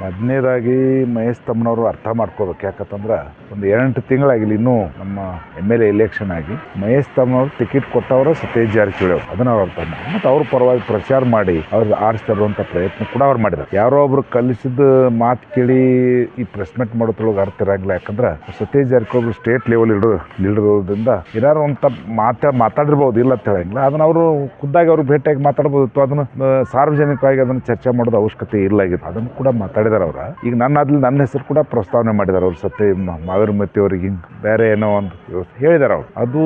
ಮೊದಲನೇದಾಗಿ ಮಹೇಶ್ ತಮ್ಮನವರು ಅರ್ಥ ಮಾಡ್ಕೋಬೇಕು. ಯಾಕಂತಂದ್ರೆ ಒಂದು ಎಂಟು ತಿಂಗಳಾಗಿಲ್ಲ ಇನ್ನೂ ನಮ್ಮ ಎಂ ಎಲ್ ಎ ಎಲೆಕ್ಷನ್ ಆಗಿ ಮಹೇಶ್ ತಮ್ಮನವರು ಟಿಕೆಟ್ ಕೊಟ್ಟವರು ಸತೇಜ್ ಜಾರಕಿಹೊಳಿ ಅವರು. ಅದನ್ನ ಅವ್ರು ಅರ್ಥ ಮತ್ತು ಅವ್ರ ಪರವಾಗಿ ಪ್ರಚಾರ ಮಾಡಿ ಅವ್ರು ಆರಿಸ್ತಿರುವಂಥ ಪ್ರಯತ್ನ ಕೂಡ ಅವ್ರು ಮಾಡಿದ್ದಾರೆ. ಯಾರೋ ಒಬ್ರು ಕಲಿಸಿದ ಮಾತು ಕೇಳಿ ಈ ಪ್ರೆಸ್ ಮೀಟ್ ಮಾಡೋದ್ರೊಳಗೆ ಅರ್ಥ ಇರಂಗಿಲ್ಲ. ಯಾಕಂದ್ರೆ Satej Jarkiholi state level leader leader ಏನಾದ್ರು ಅಂತ ಮಾತಾ ಮಾತಾಡಿರ್ಬೋದು, ಇಲ್ಲ ಅಂತ ಹೇಳಂಗಿಲ್ಲ. ಅದನ್ನ ಅವರು ಖುದ್ದಾಗಿ ಅವ್ರಿಗೆ ಭೇಟಿಯಾಗಿ ಮಾತಾಡ್ಬೋದಿತ್ತು ಅದನ್ನು ಸಾರ್ವಜನಿಕವಾಗಿ ಅದನ್ನು ಚರ್ಚೆ ಮಾಡೋದು ಅವಶ್ಯಕತೆ ಇಲ್ಲ ಅದನ್ನು ಕೂಡ ಮಾತಾಡಿದಾರೆ ಅವ್ರ. ಈಗ ನನ್ನ ಅದ್ಲಿ ನನ್ನ ಹೆಸರು ಕೂಡ ಪ್ರಸ್ತಾವನೆ ಮಾಡಿದಾರೆ ಅವ್ರು ಸತ್ಯ ಮಾವೇರ್ ಮತಿ ಅವ್ರಿಗೆ. ಹಿಂಗೆ ಬೇರೆ ಏನೋ ಒಂದು ಹೇಳಿದಾರೆ ಅವ್ರು. ಅದು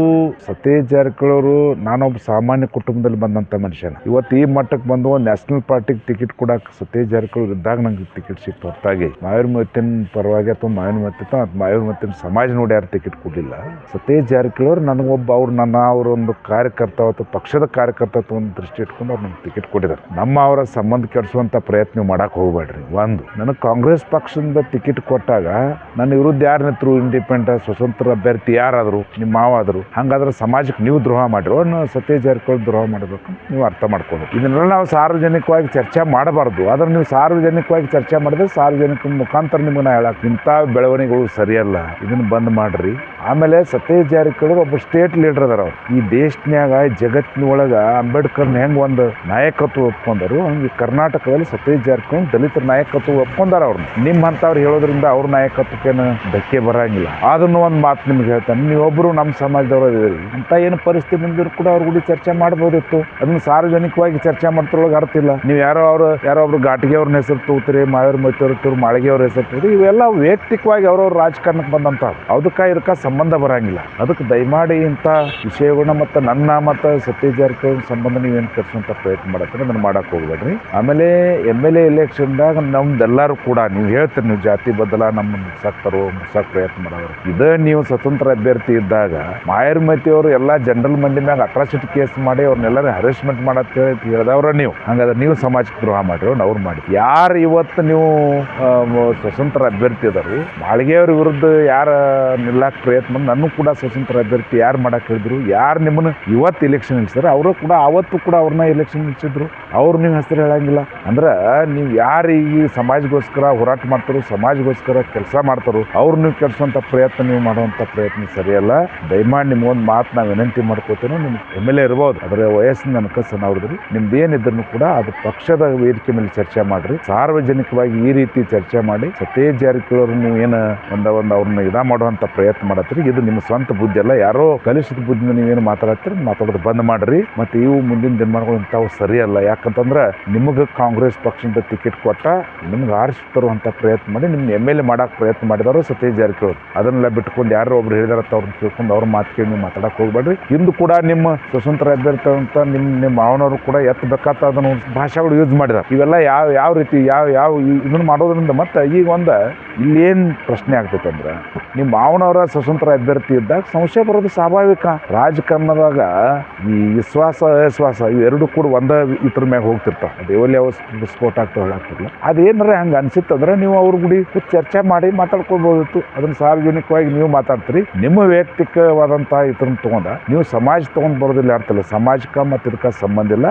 ಸತೀಶ್ ಜಾರಕಿಹೊಳಿ ಅವರು ನಾನೊಬ್ಬ ಸಾಮಾನ್ಯ ಕುಟುಂಬದಲ್ಲಿ ಬಂದಂಥ ಮನುಷ್ಯನ. ಇವತ್ತು ಈ ಮಟ್ಟಕ್ಕೆ ಬಂದು ಒಂದು ನ್ಯಾಷನಲ್ ಪಾರ್ಟಿಗೆ ಟಿಕೆಟ್ ಕೊಡಕ್ಕೆ ಸತೀಶ್ ಜಾರಕಿಹೊಳಿ ಇದ್ದಾಗ ನಂಗೆ ಟಿಕೆಟ್ ಸಿಕ್ತು ಹೊರತಾಗಿ. ಮಾವೇರ್ ಮತ್ತಿನ ಪರವಾಗಿ ಅಥವಾ ಮಾವಿನ ಮತ್ತಿತ್ತು ಅಥವಾ ಮಾವೇರ್ ಮತ್ತಿನ ಸಮಾಜ ನೋಡಿ ಯಾರು ಟಿಕೆಟ್ ಕೊಡಲಿಲ್ಲ. ಸತೀಶ್ ಜಾರಕಿಹೊಳಿ ಅವರು ನನಗೊಬ್ಬ ಅವ್ರು ನನ್ನ ಅವರೊಂದು ಕಾರ್ಯಕರ್ತ ಅಥವಾ ಪಕ್ಷದ ಕಾರ್ಯಕರ್ತ ಒಂದು ದೃಷ್ಟಿ ಇಟ್ಕೊಂಡು ಅವ್ರು ನಂಗೆ ಟಿಕೆಟ್ ಕೊಟ್ಟಿದ್ದಾರೆ. ನಮ್ಮ ಅವರ ಸಂಬಂಧ ಕೆಡಿಸುವಂಥ ಪ್ರಯತ್ನ ಮಾಡೋಕೆ ಹೋಗ್ಬೇಡ್ರಿ. ಒಂದು ನನಗೆ ಕಾಂಗ್ರೆಸ್ ಪಕ್ಷದಿಂದ ಟಿಕೆಟ್ ಕೊಟ್ಟಾಗ ನನ್ನ ವಿರುದ್ಧ ಯಾರು ನಿಂತರು ಇಂಡಿಪೆಂಡೆಂಟ್, ಸ್ವತಂತ್ರ ಅಭ್ಯರ್ಥಿ ಯಾರಾದರು, ನಿಮ್ಮ ಮಾವ ಆದರು ಹಂಗಾದ್ರೆ ಸಮಾಜಕ್ಕೆ ನೀವು ದ್ರೋಹ ಮಾಡಿರೋ ಸತ್ಯ ಜಾರಕಿಹೊಳಿ ದ್ರೋಹ ಮಾಡಬೇಕು ನೀವು ಅರ್ಥ ಮಾಡ್ಕೊಳ್ಬೇಕು ಇದನ್ನೆಲ್ಲ ನಾವು ಸಾರ್ವಜನಿಕವಾಗಿ ಚರ್ಚೆ ಮಾಡಬಾರ್ದು. ಆದ್ರೆ ನೀವು ಸಾರ್ವಜನಿಕವಾಗಿ ಚರ್ಚೆ ಮಾಡಿದ್ರೆ ಸಾರ್ವಜನಿಕ ಮುಖಾಂತರ ನಿಮಗೆ ನಾ ಹೇಳಕ್ಕೆ ಇಂಥ ಬೆಳವಣಿಗೆಗಳು ಸರಿಯಲ್ಲ. ಇದನ್ನು ಬಂದ್ ಮಾಡ್ರಿ. ಆಮೇಲೆ ಸತೀಶ್ ಜಾರಕಿಹೊಳಿ ಒಬ್ಬ ಸ್ಟೇಟ್ ಲೀಡರ್ ಅದಾರ ಅವ್ರು. ಈ ದೇಶನ್ಯಾಗ ಜಗತ್ತಿನ ಒಳಗ ಅಂಬೇಡ್ಕರ್ನ ಹೆಂಗ್ ಒಂದು ನಾಯಕತ್ವ ಒಪ್ಕೊಂಡರು, ಹಂಗೆ ಕರ್ನಾಟಕದಲ್ಲಿ ಸತೀಶ್ ಜಾರಕಿಹೊಳಿ ದಲಿತ ನಾಯಕತ್ವ ಒಪ್ಕೊಂಡಾರ ಅವ್ರನ್ನ ನಿಮ್ಮಂಥವ್ರು ಹೇಳೋದ್ರಿಂದ ಅವ್ರ ನಾಯಕತ್ವಕ್ಕೇನು ಧಕ್ಕೆ ಬರಂಗಿಲ್ಲ. ಅದನ್ನು ಒಂದು ಮಾತು ನಿಮ್ಗೆ ಹೇಳ್ತಾನೆ. ನೀವೊಬ್ಬರು ನಮ್ಮ ಸಮಾಜದವರು ಇದ್ದೀರಿ ಅಂತ ಏನು ಪರಿಸ್ಥಿತಿ ಬಂದಿದ್ರು ಕೂಡ ಅವ್ರ ಗುಡಿ ಚರ್ಚೆ ಮಾಡ್ಬೋದಿತ್ತು. ಅದನ್ನ ಸಾರ್ವಜನಿಕವಾಗಿ ಚರ್ಚೆ ಮಾಡ್ತಿರೊಳಗೆ ಅರ್ಥ ಇಲ್ಲ. ನೀವು ಯಾರೋ ಅವರು, ಯಾರೋ ಒಬ್ರು ಘಾಟಿಗೆ ಅವ್ರನ್ನ ಹೆಸರು ತಗೋತೀರಿ ಮಾವೇರ್ ತೂರ್ ಮಾಳಿಗೆ ಅವ್ರ ಹೆಸರು ತಗೋತೀರಿ, ಇವೆಲ್ಲ ವೈಯಕ್ತಿಕವಾಗಿ ಅವ್ರವ್ರ ರಾಜಕಾರಣಕ್ಕೆ ಬಂದಂತ ಅದಕ್ಕೆ ಇದಕ್ಕೆ ಸಂಬಂಧ ಬರಂಗಿಲ್ಲ. ಅದಕ್ಕೆ ದಯಮಾಡಿ ಇಂಥ ವಿಷಯಗಳನ್ನ ಮತ್ತು ನನ್ನ ಮತ್ತು ಸತ್ಯ ಜಾರಕಿಹೊಳಿ ಸಂಬಂಧ ನೀವೇನು ಕರ್ಸೋಂಥ ಪ್ರಯತ್ನ ಮಾಡತ್ತೀರಿ, ಅದನ್ನು ಮಾಡೋಕೆ ಹೋಗ್ಬೇಡ್ರಿ. ಆಮೇಲೆ ಎಂ ಎಲ್ ಎ ಎಲೆಕ್ಷನ್ದಾಗ ನಮ್ದೆಲ್ಲರೂ ಕೂಡ ನೀವು ಹೇಳ್ತೀರಿ, ನೀವು ಜಾತಿ ಬದಲ ನಮ್ಮನ್ನು ಮುಗ್ಸಾಕ್ತಾರೋ ಮುಗ್ಸಾಕ್ ಪ್ರಯತ್ನ ಮಾಡೋರು? ಇದೇ ನೀವು ಸ್ವತಂತ್ರ ಅಭ್ಯರ್ಥಿ ಇದ್ದಾಗ ಮಾಯರ್ ಅವರು ಎಲ್ಲ ಜನರಲ್ ಮಂದಿ ಮ್ಯಾಗ ಅಟ್ರಾಸಿಟಿ ಕೇಸ್ ಮಾಡಿ ಅವ್ರನ್ನೆಲ್ಲರೂ ಹರೆಸ್ಮೆಂಟ್ ಮಾಡತ್ ಹೇಳಿದವ್ರ ನೀವು. ಹಂಗಾದ್ರೆ ನೀವು ಸಮಾಜಕ್ಕೆ ದ್ರೋಹ ಮಾಡಿರೋ ಅವ್ರು ಮಾಡಿ ಯಾರು ಇವತ್ತು ನೀವು ಸ್ವತಂತ್ರ ಅಭ್ಯರ್ಥಿ ಇದಾರು? ಮಾಳಿಗೆಯವ್ರ ವಿರುದ್ಧ ಯಾರು ನಿಲ್ಲಕ್ಕೆ ಪ್ರಯತ್ನ ನನ್ನ ಕೂಡ ಸ್ವತಂತ್ರ ಅಭ್ಯರ್ಥಿ ಯಾರು ಮಾಡಕ್ಕೆ ಹೇಳಿದ್ರು? ಯಾರು ನಿಮ್ಮನ್ನು ಇವತ್ತು ಇಲೆಕ್ಷನ್ ನಿಲ್ಸಿದ್ರೆ? ಅವರು ಕೂಡ ಅವತ್ತು ಕೂಡ ಅವ್ರನ್ನ ಇಲೆಕ್ಷನ್ ನಿಲ್ಸಿದ್ರು. ಅವ್ರು ನೀವು ಹೆಸರು ಹೇಳಂಗಿಲ್ಲ. ಅಂದ್ರೆ ನೀವು ಯಾರು ಈ ಸಮಾಜಗೋಸ್ಕರ ಹೋರಾಟ ಮಾಡ್ತಾರೋ, ಸಮಾಜಗೋಸ್ಕರ ಕೆಲಸ ಮಾಡ್ತಾರೋ ಅವ್ರು ನೀವು ಕೆಲ್ಸೋಂಥ ಪ್ರಯತ್ನ ನೀವು ಮಾಡುವಂಥ ಪ್ರಯತ್ನ ಸರಿಯಲ್ಲ. ದಯಮಾಡಿ ನಿಮ್ಗೊಂದು ಮಾತು ನಾವು ವಿನಂತಿ ಮಾಡ್ಕೋತೇನೆ ನಿಮ್ಮ ಎಂ ಎಲ್ ಎ ಇರ್ಬೋದು. ಅದರ ವಯಸ್ಸಿನ ಅನ್ಕಸ್ ನೋಡಿದ್ರಿ ನಿಮ್ದು ಏನಿದ್ರು ಕೂಡ ಅದು ಪಕ್ಷದ ವೇದಿಕೆ ಮೇಲೆ ಚರ್ಚೆ ಮಾಡ್ರಿ. ಸಾರ್ವಜನಿಕವಾಗಿ ಈ ರೀತಿ ಚರ್ಚೆ ಮಾಡಿ ಸತೇ ಜಾರಕಿಹೊಳಿ ನೀವು ಏನು ಒಂದ ಒಂದು ಅವ್ರನ್ನ ಇದ ಮಾಡುವಂಥ ಪ್ರಯತ್ನ ಮಾಡತ್ತೀರಿ. ಇದು ನಿಮ್ಮ ಸ್ವಂತ ಬುದ್ಧಿ ಅಲ್ಲ. ಯಾರೋ ಕಲಿಸಿದ ಬುದ್ಧಿನ ನೀವೇನು ಮಾತಾಡತ್ತೀರಿ ಮಾತಾಡೋದು ಬಂದ್ ಮಾಡ್ರಿ. ಮತ್ತೆ ಇವು ಮುಂದಿನ ದಿನಮಾನಗಳು ಇಂಥವು ಸರಿಯಲ್ಲ. ಯಾಕಂತಂದ್ರೆ ನಿಮಗೆ ಕಾಂಗ್ರೆಸ್ ಪಕ್ಷದಿಂದ ಟಿಕೆಟ್ ಕೊಟ್ಟ ನಿಮ್ಗೆ ಆರಿಸಿ ತರುವಂಥ ಪ್ರಯತ್ನ ಮಾಡಿ ನಿಮ್ಮ ಎಂ ಎಲ್ ಎ ಮಾಡೋಕ್ಕೆ ಪ್ರಯತ್ನ ಮಾಡಿದವರು ಸತೀಶ್ ಜಾರಕಿಹೊಳಿ. ಅದನ್ನೆಲ್ಲ ಬಿಟ್ಕೊಂಡು ಯಾರೋ ಒಬ್ರು ಹೇಳಿದಾರ ಅವ್ರನ್ನ ತಿಳ್ಕೊಂಡು ಅವ್ರ ಮಾತು ಕೇಳಿ ನೀವು ಮಾತಾಡಕ್ಕೆ ಹೋಗ್ಬೇಡ್ರಿ. ಇಂದು ಕೂಡ ನಿಮ್ಮ ಸ್ವತಂತ್ರ ಅಭ್ಯರ್ಥಿ ಅಂತ ನಿಮ್ಮ ನಿಮ್ಮ ಮಾವನವರು ಕೂಡ ಎತ್ತಬೇಕಾದ ಅದನ್ನು ಭಾಷೆಗಳು ಯೂಸ್ ಮಾಡಿದಾರೆ. ಇವೆಲ್ಲ ಯಾವ ಯಾವ ರೀತಿ, ಯಾವ ಯಾವ ಇದನ್ನು ಮಾಡೋದ್ರಿಂದ ಮತ್ತೆ ಈಗ ಒಂದು ಇಲ್ಲೇನು ಪ್ರಶ್ನೆ ಆಗ್ತೈತೆ ಅಂದ್ರೆ, ನಿಮ್ಮ ಮಾವನವರ ಸ್ವತಂತ್ರ ಅಭ್ಯರ್ಥಿ ಇದ್ದಾಗ ಸಂಶಯ ಬರೋದು ಸ್ವಾಭಾವಿಕ. ರಾಜಕಾರಣದಾಗ ಈ ವಿಶ್ವಾಸ, ಅವಿಶ್ವಾಸ ಇವೆರಡು ಕೂಡ ಒಂದ ಇದ್ರ ಮ್ಯಾಗ ಹೋಗ್ತಿರ್ತಾವೆ. ದೇವಲ್ಲಿ ಯಾವ ಸ್ಫೋಟ ಆಗ್ತಾವ ಹೇಳಾಕ್ತಿರ್ಲ ಅದೇನಾರ ಹಂಗೆ ಅನ್ಸಿತ್ತಂದ್ರೆ ನೀವು ಅವ್ರ ಗುಡಿ ಚರ್ಚೆ ಮಾಡಿ ಮಾತಾಡ್ಕೊಳ್ಬೋದಿತ್ತು. ಅದನ್ನ ಸಾರ್ವಜನಿಕವಾಗಿ ನೀವು ಮಾತಾಡ್ತೀರಿ. ನಿಮ್ಮ ವೈಯಕ್ತಿಕವಾದಂಥ ಇದ್ರನ್ನ ತಗೊಂಡ, ನೀವು ಸಮಾಜ ತಗೊಂಡ್ ಬರೋದಿಲ್ಲ ಅರ್ಥಲ್ಲ ಸಮಾಜಕ್ಕೆ ಮತ್ತು ಇದಕ್ಕೆ ಸಂಬಂಧ ಇಲ್ಲ.